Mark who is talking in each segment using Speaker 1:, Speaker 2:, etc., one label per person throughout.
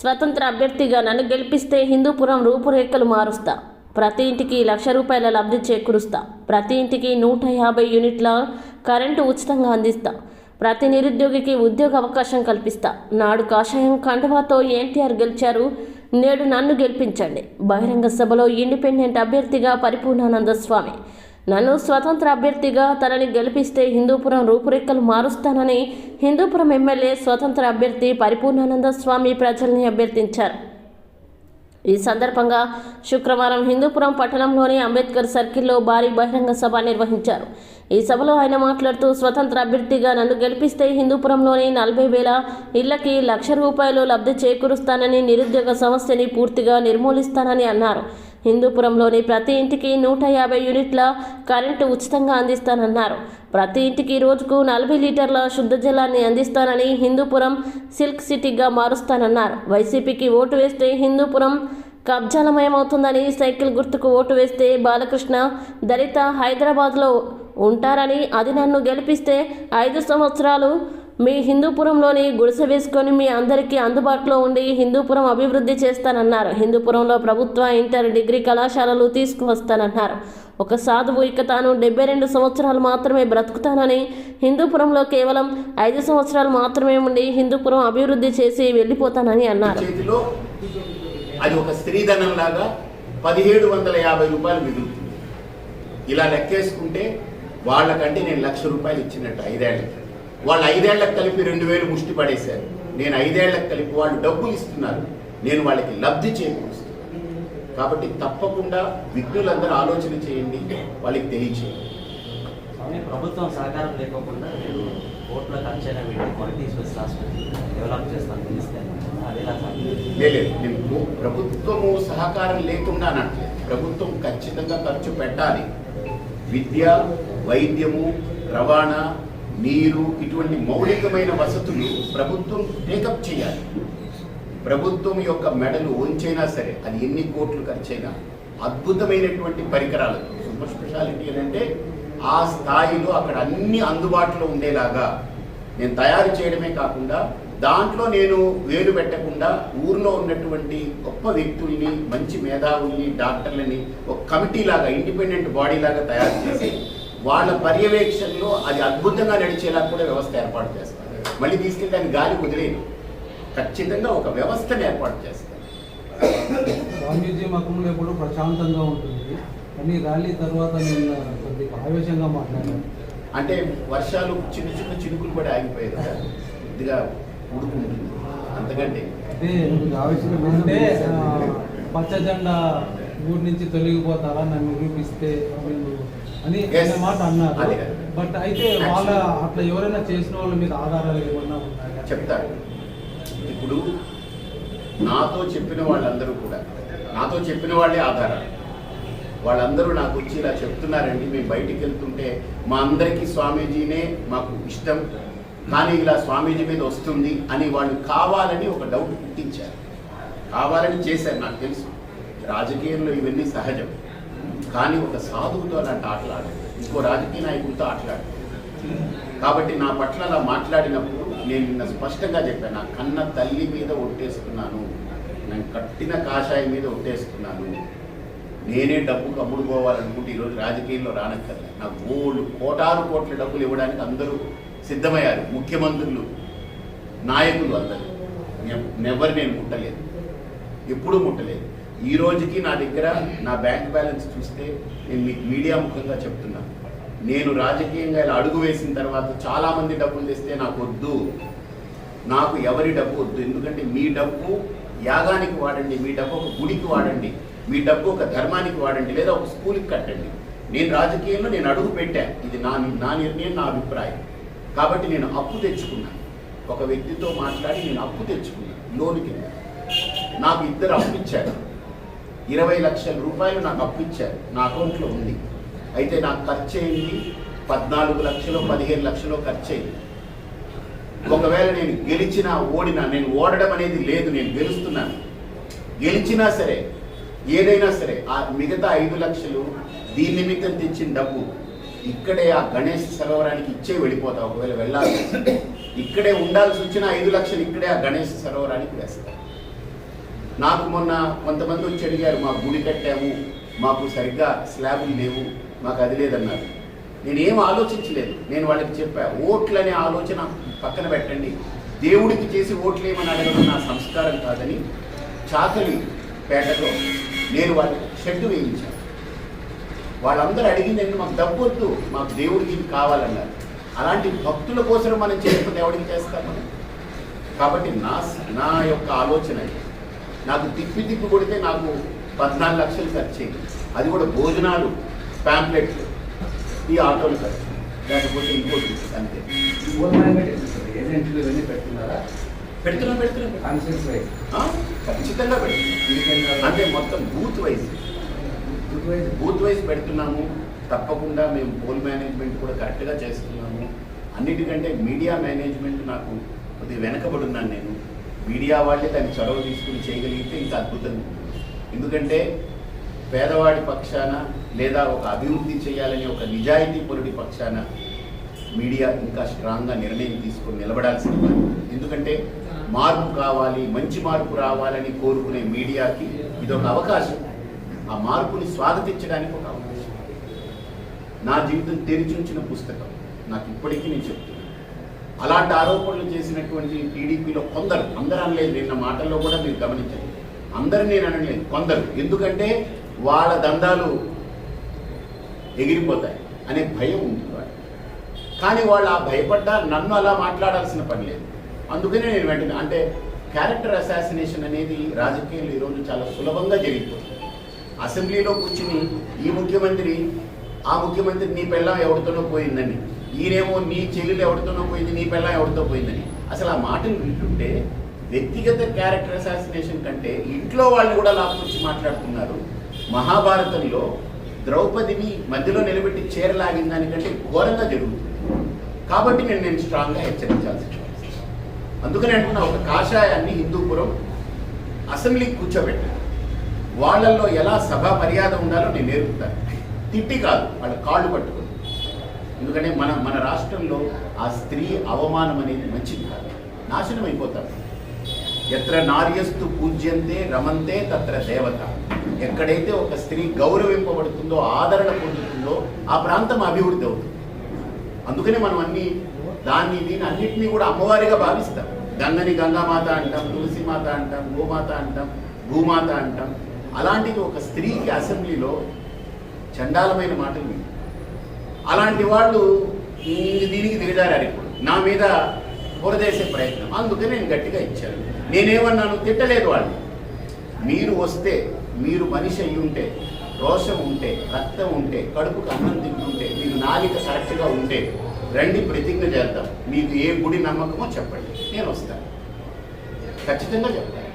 Speaker 1: స్వతంత్ర అభ్యర్థిగా నన్ను గెలిపిస్తే హిందూపురం రూపురేఖలు మారుస్తా. ప్రతి ఇంటికి లక్ష రూపాయల లబ్ధి చేకూరుస్తా. ప్రతి ఇంటికి నూట యాభై యూనిట్ల కరెంటు ఉచితంగా అందిస్తా. ప్రతి నిరుద్యోగికి ఉద్యోగ అవకాశం కల్పిస్తా. నాడు కాషాయం కండువాతో ఎన్టీఆర్ గెలిచారు. నేడు నన్ను గెలిపించండి. బహిరంగ సభలో ఇండిపెండెంట్ అభ్యర్థిగా పరిపూర్ణానంద స్వామి. నన్ను స్వతంత్ర అభ్యర్థిగా తనని గెలిపిస్తే హిందూపురం రూపురేఖలు మారుస్తానని హిందూపురం ఎమ్మెల్యే స్వతంత్ర అభ్యర్థి పరిపూర్ణానంద స్వామి ప్రజల్ని అభ్యర్థించారు. ఈ సందర్భంగా శుక్రవారం హిందూపురం పట్టణంలోని అంబేద్కర్ సర్కిల్లో భారీ బహిరంగ సభ నిర్వహించారు. ఈ సభలో ఆయన మాట్లాడుతూ స్వతంత్ర అభ్యర్థిగా నన్ను గెలిపిస్తే హిందూపురంలోని నలభై వేల ఇళ్ళకి లక్ష రూపాయలు లబ్ధి చేకూరుస్తానని నిరుద్యోగ సమస్యని పూర్తిగా నిర్మూలిస్తానని అన్నారు. హిందూపురంలోని ప్రతి ఇంటికి నూట యాభై యూనిట్ల కరెంటు ఉచితంగా అందిస్తానన్నారు. ప్రతి ఇంటికి రోజుకు నలభై లీటర్ల శుద్ధ జలాన్ని అందిస్తానని హిందూపురం సిల్క్ సిటీగా మారుస్తానన్నారు. వైసీపీకి ఓటు వేస్తే హిందూపురం కబ్జాలమయమవుతుందని సైకిల్ గుర్తుకు ఓటు వేస్తే బాలకృష్ణ దళిత హైదరాబాద్లో ఉంటారని అది నన్ను గెలిపిస్తే ఐదు సంవత్సరాలు మీ హిందూపురంలోని గుడిసె వేసుకొని మీ అందరికీ అందుబాటులో ఉండి హిందూపురం అభివృద్ధి చేస్తానన్నారు. హిందూపురంలో ప్రభుత్వ ఇంటర్ డిగ్రీ కళాశాలలు తీసుకువస్తానన్నారు. ఒక సాధువు ఇక తాను డెబ్బై రెండు సంవత్సరాలు మాత్రమే బ్రతుకుతానని హిందూపురంలో కేవలం ఐదు సంవత్సరాలు మాత్రమే ఉండి హిందూపురం అభివృద్ధి చేసి వెళ్ళిపోతానని అన్నారు.
Speaker 2: అది ఒక స్త్రీధనం లాగా పదిహేడు వందల యాభై రూపాయలు మిగులుతుంది. ఇలా లెక్కేసుకుంటే వాళ్ళకంటే నేను లక్ష రూపాయలు ఇచ్చినట్టు ఐదేళ్ళకి. వాళ్ళు ఐదేళ్ళకు కలిపి రెండు వేలు ముష్టి పడేశారు. నేను ఐదేళ్ళకు కలిపి వాళ్ళు డబ్బులు ఇస్తున్నారు. నేను వాళ్ళకి లబ్ధి చేకూరుస్తున్నాను. కాబట్టి తప్పకుండా విఘ్నులందరూ ఆలోచన చేయండి వాళ్ళకి తెలియచేయండి.
Speaker 3: ప్రభుత్వం సహకారం లేకోకుండా మీరు కోట్ల ఖర్చైన పెట్టి క్వాలిటీ స్పెషల్ హాస్పిటల్ డెవలప్ చేస్తాను?
Speaker 2: లేదు నేను ప్ర- ప్రభుత్వము సహకారం లేకుండా అనట్లేదు ప్రభుత్వం ఖచ్చితంగా ఖర్చు పెట్టాలి. విద్య వైద్యము రవాణా నీరు ఇటువంటి మౌలికమైన వసతులు ప్రభుత్వం టేకప్ చేయాలి. ప్రభుత్వం యొక్క మెడలు ఉంచైనా సరే అది ఎన్ని కోట్లు ఖర్చైనా అద్భుతమైనటువంటి పరికరాలు సూపర్ స్పెషాలిటీ అని అంటే ఆ స్థాయిలో అక్కడ అన్ని అందుబాటులో ఉండేలాగా నేను తయారు చేయడమే కాకుండా దాంట్లో నేను వేలు పెట్టకుండా ఊర్లో ఉన్నటువంటి గొప్ప వ్యక్తుల్ని మంచి మేధావుల్ని డాక్టర్లని ఒక కమిటీ లాగా ఇండిపెండెంట్ బాడీ లాగా తయారు చేసి వాళ్ళ పర్యవేక్షణలో అది అద్భుతంగా నడిచేలా కూడా వ్యవస్థ ఏర్పాటు చేస్తాను మళ్ళీ తీసుకెళ్ళి దాన్ని గాలి వదిలేను ఖచ్చితంగా ఒక వ్యవస్థను ఏర్పాటు
Speaker 4: స్వామీజీ మతంలో ఎప్పుడు ప్రశాంతంగా ఉంటుంది. కానీ ర్యాలీ తర్వాత నేను కొద్దిగా ఆవేశంగా మాట్లాడాను.
Speaker 2: అంటే వర్షాలు చిన్న చిన్న చినుకులు కూడా ఆగిపోయాయి కదా. కొద్దిగా ఉడుకుంటుంది అంతకంటే.
Speaker 4: ఆవేశంగా అంటే ఆ, పచ్చ జెండా ఊరి నుంచి తొలగిపోతారా? నన్ను నిరూపిస్తే అని మాట అన్నారు. బట్ అయితే వాళ్ళ అట్లా ఎవరైనా చేసిన వాళ్ళ మీద ఆధారాలు ఏమన్నా
Speaker 2: చెప్తారు. ఇప్పుడు నాతో చెప్పిన వాళ్ళందరూ కూడా నాతో చెప్పిన వాళ్ళే ఆధారాలు. వాళ్ళందరూ నాకు వచ్చి ఇలా చెప్తున్నారండి మేము బయటికి వెళ్తుంటే మా అందరికీ స్వామీజీనే మాకు ఇష్టం కానీ ఇలా స్వామీజీ మీద వస్తుంది అని వాళ్ళు కావాలని ఒక డౌట్ పుట్టించారు. కావాలని చేశారు నాకు తెలుసు. రాజకీయంలో ఇవన్నీ సహజం. కానీ ఒక సాధువుతో అలాంటి ఆటలాడు ఇంకో రాజకీయ నాయకుడితో ఆటలాడు కాబట్టి నా పట్ల అలా మాట్లాడినప్పుడు నేను నిన్న స్పష్టంగా చెప్పాను నా కన్న తల్లి మీద ఒట్టేసుకున్నాను. నేను కట్టిన కాషాయం మీద ఒట్టేసుకున్నాను. నేనే డబ్బుకు అమ్ముడుకోవాలనుకుంటే ఈరోజు రాజకీయంలో రానక్కర్లేదు నాకు గోల్డ్ కోటారు కోట్ల డబ్బులు ఇవ్వడానికి అందరూ సిద్ధమయ్యారు. ముఖ్యమంత్రులు నాయకులు అందరూ. నెవరు నేను ముట్టలేదు. ఎప్పుడూ ముట్టలేదు. ఈ రోజుకి నా దగ్గర నా బ్యాంక్ బ్యాలెన్స్ చూస్తే నేను మీకు మీడియా ముఖంగా చెప్తున్నా. నేను రాజకీయంగా ఇలా అడుగు వేసిన తర్వాత చాలామంది డబ్బులు తెస్తే నాకు వద్దు. నాకు ఎవరి డబ్బు వద్దు. ఎందుకంటే మీ డబ్బు యాగానికి వాడండి మీ డబ్బు ఒక గుడికి వాడండి మీ డబ్బు ఒక ధర్మానికి వాడండి లేదా ఒక స్కూల్కి కట్టండి. నేను రాజకీయంలో నేను అడుగు పెట్టాను ఇది నా నా నిర్ణయం నా అభిప్రాయం. కాబట్టి నేను అప్పు తెచ్చుకున్నాను ఒక వ్యక్తితో మాట్లాడి నేను అప్పు తెచ్చుకున్నాను లోన్ కింద నాకు ఇద్దరు అప్పు ఇచ్చారు. ఇరవై లక్షల రూపాయలు నాకు అప్పు ఇచ్చారు. నా అకౌంట్లో ఉంది. అయితే నాకు ఖర్చు అయింది పద్నాలుగు లక్షలు పదిహేను లక్షలు ఖర్చు అయింది. ఒకవేళ నేను గెలిచినా ఓడినా నేను ఓడడం అనేది లేదు నేను గెలుస్తున్నాను. గెలిచినా సరే ఏదైనా సరే ఆ మిగతా ఐదు లక్షలు దీని నిమిత్తం తెచ్చిన డబ్బు ఇక్కడే ఆ గణేష్ సరోవరానికి ఇచ్చే వెళ్ళిపోతా ఒకవేళ వెళ్ళాలి. ఇక్కడే ఉండాల్సి వచ్చిన ఐదు లక్షలు ఇక్కడే ఆ గణేష్ సరోవరానికి వేస్తా. నాకు మొన్న కొంతమంది వచ్చి అడిగారు మా గుడి కట్టాము మాకు సరిగ్గా స్లాబులు లేవు మాకు అది లేదన్నారు. నేను ఏం ఆలోచించలేదు. నేను వాళ్ళకి చెప్పా ఓట్లనే ఆలోచన పక్కన పెట్టండి. దేవుడికి చేసి ఓట్లు ఏమని అడగడం నా సంస్కారం కాదని చాకలి పేటలో నేను వాళ్ళకి షెడ్ వేయించాను. వాళ్ళందరూ అడిగింది మాకు డబ్బు వద్దు మాకు దేవుడికి ఇది కావాలన్నారు. అలాంటి భక్తుల కోసం మనం చేయకపోతే ఎవడికి చేస్తాం మనం? కాబట్టి నా నా యొక్క ఆలోచన నాకు తిప్పి తిప్పి కొడితే నాకు పద్నాలుగు లక్షలు ఖర్చు అది కూడా భోజనాలు ప్యాంప్లెట్లు ఈ ఆటోలు ఖర్చు లేకపోతే ఇంకోటి అంతే.
Speaker 5: ఏజెంట్లు పెడుతున్నారా
Speaker 2: పెడుతున్నాం. పెడుతున్నాం ఖచ్చితంగా పెడుతున్నాం. అంటే మొత్తం బూత్ వైజ్. బూత్ వైజ్ పెడుతున్నాము. తప్పకుండా మేము పోల్ మేనేజ్మెంట్ కూడా కరెక్ట్గా చేస్తున్నాము. అన్నిటికంటే మీడియా మేనేజ్మెంట్ నాకు కొద్దిగా వెనకబడి ఉన్నాను నేను. మీడియా వాళ్ళే దాన్ని చొరవ తీసుకుని చేయగలిగితే ఇంకా అద్భుతంగా ఎందుకంటే పేదవాడి పక్షాన లేదా ఒక అభివృద్ధి చేయాలని ఒక నిజాయితీ పొరుడి పక్షాన మీడియా ఇంకా స్ట్రాంగ్గా నిర్ణయం తీసుకొని నిలబడాల్సిన ఎందుకంటే మార్పు కావాలి మంచి మార్పు రావాలని కోరుకునే మీడియాకి ఇది ఒక అవకాశం. ఆ మార్పుని స్వాగతించడానికి ఒక అవకాశం. నా జీవితం తెరిచుంచిన పుస్తకం. నాకు ఇప్పటికీ నేను చెప్తున్నాను. అలాంటి ఆరోపణలు చేసినటువంటి టీడీపీలో కొందరు అందరూ అనలేదు నిన్న మాటల్లో కూడా మీరు గమనించండి అందరు నేను అనలేదు కొందరు. ఎందుకంటే వాళ్ళ దందాలు ఎగిరిపోతాయి అనే భయం ఉంది కానీ వాళ్ళు ఆ భయపడ్డా నన్ను అలా మాట్లాడాల్సిన పని లేదు. అందుకనే నేను వెంటనే అంటే క్యారెక్టర్ అసాసినేషన్ అనేది రాజకీయాలు ఈరోజు చాలా సులభంగా జరిగిపోతుంది. అసెంబ్లీలో కూర్చుని ఈ ముఖ్యమంత్రి ఆ ముఖ్యమంత్రి నీ పెళ్ళం ఎవరితోనో పోయిందని ఈయనేమో నీ చెల్లెలు ఎవరితోనో పోయింది నీ పిల్ల ఎవరితో పోయిందని. అసలు ఆ మాటలు వింటుంటే వ్యక్తిగత క్యారెక్టర్ అసాసినేషన్ కంటే ఇంట్లో వాళ్ళు కూడా లాక్కొచ్చి మాట్లాడుతున్నారు. మహాభారతంలో ద్రౌపదిని మధ్యలో నిలబెట్టి చీరలాగిన దానికంటే ఘోరంగా జరుగుతుంది. కాబట్టి నేను నేను స్ట్రాంగ్గా హెచ్చరించాల్సి అందుకని అంటున్నా ఒక కాషాయాన్ని హిందూపురం అసెంబ్లీకి కూర్చోబెట్టాను వాళ్ళల్లో ఎలా సభ మర్యాద ఉండాలో నేను నేర్పుతాను. తిట్టి కాదు వాళ్ళ కాళ్ళు పట్టుకుని. ఎందుకంటే మన మన రాష్ట్రంలో ఆ స్త్రీ అవమానం అనేది మంచిది కాదు. నాశనం అయిపోతారు ఎత్ర నార్యస్తు పూజ్యంతే రమంతే తత్ర దేవత. ఎక్కడైతే ఒక స్త్రీ గౌరవింపబడుతుందో ఆదరణ పొందుతుందో ఆ ప్రాంతం అభివృద్ధి అవుతుంది. అందుకనే మనం అన్ని దాన్ని దీన్ని అన్నింటినీ కూడా అమ్మవారిగా భావిస్తాం. గంగని గంగామాత అంటాం తులసిమాత అంటాం గోమాత అంటాం భూమాత అంటాం. అలాంటిది ఒక స్త్రీకి అసెంబ్లీలో చండాలమైన మాటలు వింటాం. అలాంటి వాళ్ళు దీనికి దిగజారారు ఇప్పుడు. నా మీద బురదేసే ప్రయత్నం. అందుకని నేను గట్టిగా ఇచ్చాను. నేనేమన్నాను? తిట్టలేదు వాళ్ళు. మీరు వస్తే మీరు మనిషి అయి ఉంటే రోషం ఉంటే రక్తం ఉంటే కడుపుకు అన్నం తింటుంటే మీకు నాలిక కరెక్ట్గా ఉంటే రండి ప్రతిజ్ఞ చేద్దాం. మీకు ఏ గుడి నమ్మకమో చెప్పండి. నేను వస్తాను ఖచ్చితంగా చెప్తాను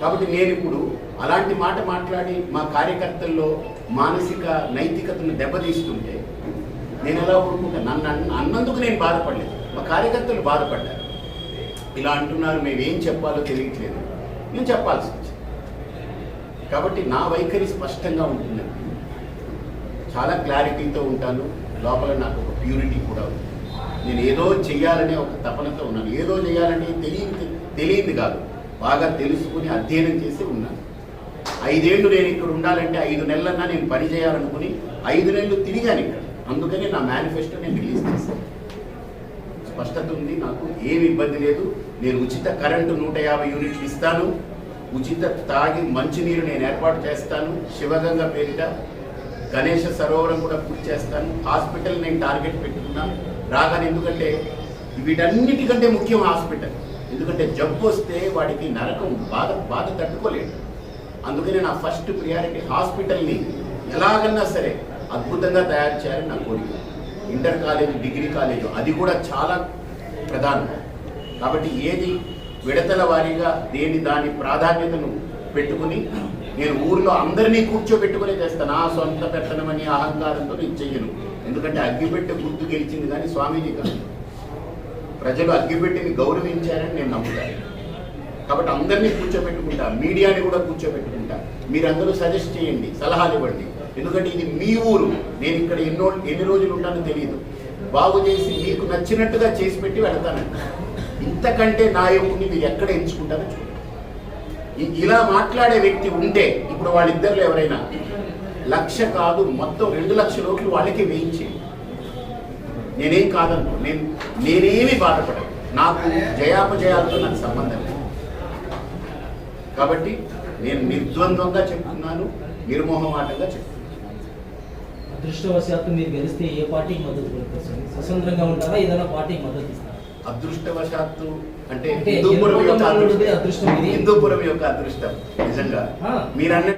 Speaker 2: కాబట్టి నేను ఇప్పుడు అలాంటి మాట మాట్లాడి మా కార్యకర్తల్లో మానసిక నైతికతను దెబ్బతీస్తుంటే నేను ఎలా ఊరుకుంటాను నన్ను అన్నందుకు నేను బాధపడలేదు. మా కార్యకర్తలు బాధపడ్డారు. ఇలా అంటున్నారు మేము ఏం చెప్పాలో తెలియట్లేదు. నేను చెప్పాల్సి వచ్చింది. కాబట్టి నా వైఖరి స్పష్టంగా ఉంటుంది. చాలా క్లారిటీతో ఉంటాను. లోపల నాకు ఒక ప్యూరిటీ కూడా ఉంది. నేను ఏదో చెయ్యాలనే ఒక తపనతో ఉన్నాను. ఏదో చేయాలని తెలియని తెలియదు కాదు. బాగా తెలుసుకుని అధ్యయనం చేసి ఉన్నాను. ఐదేళ్ళు నేను ఇక్కడ ఉండాలంటే ఐదు నెలలన్నా నేను పని చేయాలనుకుని ఐదు నెలలు తిరిగాను ఇక్కడ. అందుకని నా మేనిఫెస్టో నేను రిలీజ్ చేశాను. స్పష్టత ఉంది నాకు ఏమి ఇబ్బంది లేదు. నేను ఉచిత కరెంటు నూట యాభై యూనిట్లు ఇస్తాను. ఉచిత తాగి మంచినీరు నేను ఏర్పాటు చేస్తాను. శివగంగ పేరిట గణేష సరోవరం కూడా పూర్తి చేస్తాను. హాస్పిటల్ నేను టార్గెట్ పెట్టుకున్నాను రాగానే ఎందుకంటే వీటన్నిటికంటే ముఖ్యం హాస్పిటల్. ఎందుకంటే జబ్బు వస్తే వాడికి నరకం బాధ బాధ తట్టుకోలేడు. అందుకని నా ఫస్ట్ ప్రియారిటీ హాస్పిటల్ని ఎలాగన్నా సరే అద్భుతంగా తయారు చేయాలని నా కోరిక. ఇంటర్ కాలేజ్ డిగ్రీ కాలేజ్ అది కూడా చాలా ప్రధానం. కాబట్టి ఏది విడతల వారీగా దేని దాని ప్రాధాన్యతను పెట్టుకుని నేను ఊర్లో అందరినీ కూర్చోబెట్టుకునే చేస్తాను. నా సొంత పెత్తనమని అహంకారంతో నేను చెయ్యను. ఎందుకంటే అగ్గిపెట్టె గుర్తు గెలిచింది కానీ స్వామీజీ కాదు. ప్రజలు అగ్గిపెట్టిని గౌరవించారని నేను నమ్ముతాను. కాబట్టి అందరినీ కూర్చోబెట్టుకుంటా మీడియాని కూడా కూర్చోబెట్టుకుంటా. మీరందరూ సజెస్ట్ చేయండి సలహాలు ఇవ్వండి. ఎందుకంటే ఇది మీ ఊరు. నేను ఇక్కడ ఎన్నో ఎన్ని రోజులు ఉంటానో తెలియదు బాగు చేసి మీకు నచ్చినట్టుగా చేసి పెట్టి వెళతానండి ఇంతకంటే నాయకుడిని మీరు ఎక్కడ ఎంచుకుంటారో చూడండి ఇలా మాట్లాడే వ్యక్తి ఉంటే ఇప్పుడు వాళ్ళిద్దరిలో ఎవరైనా లక్ష కాదు మొత్తం రెండు లక్షల ఓట్లు వాళ్ళకి వేయించి. నేనేం కాదను నేను నేనేమి బాధపడను. నాకు జయాపజయాలతో నాకు సంబంధం లేదు. కాబట్టి నేను నిర్ద్వంద్వంగా చెప్తున్నాను నిర్మోహమాటంగా చెప్తున్నాను.
Speaker 6: అదృష్టవశాత్తు మీరు గెలిస్తే ఏ పార్టీకి మద్దతు పలుకుతుంది స్వతంత్రంగా ఉంటారా? ఏదైనా పార్టీకి మద్దతు ఇస్తారా?
Speaker 2: అదృష్టవశాత్తు అంటే హిందూపురం యొక్క అదృష్టం. హిందూపురం యొక్క అదృష్టం నిజంగా. మీరన్న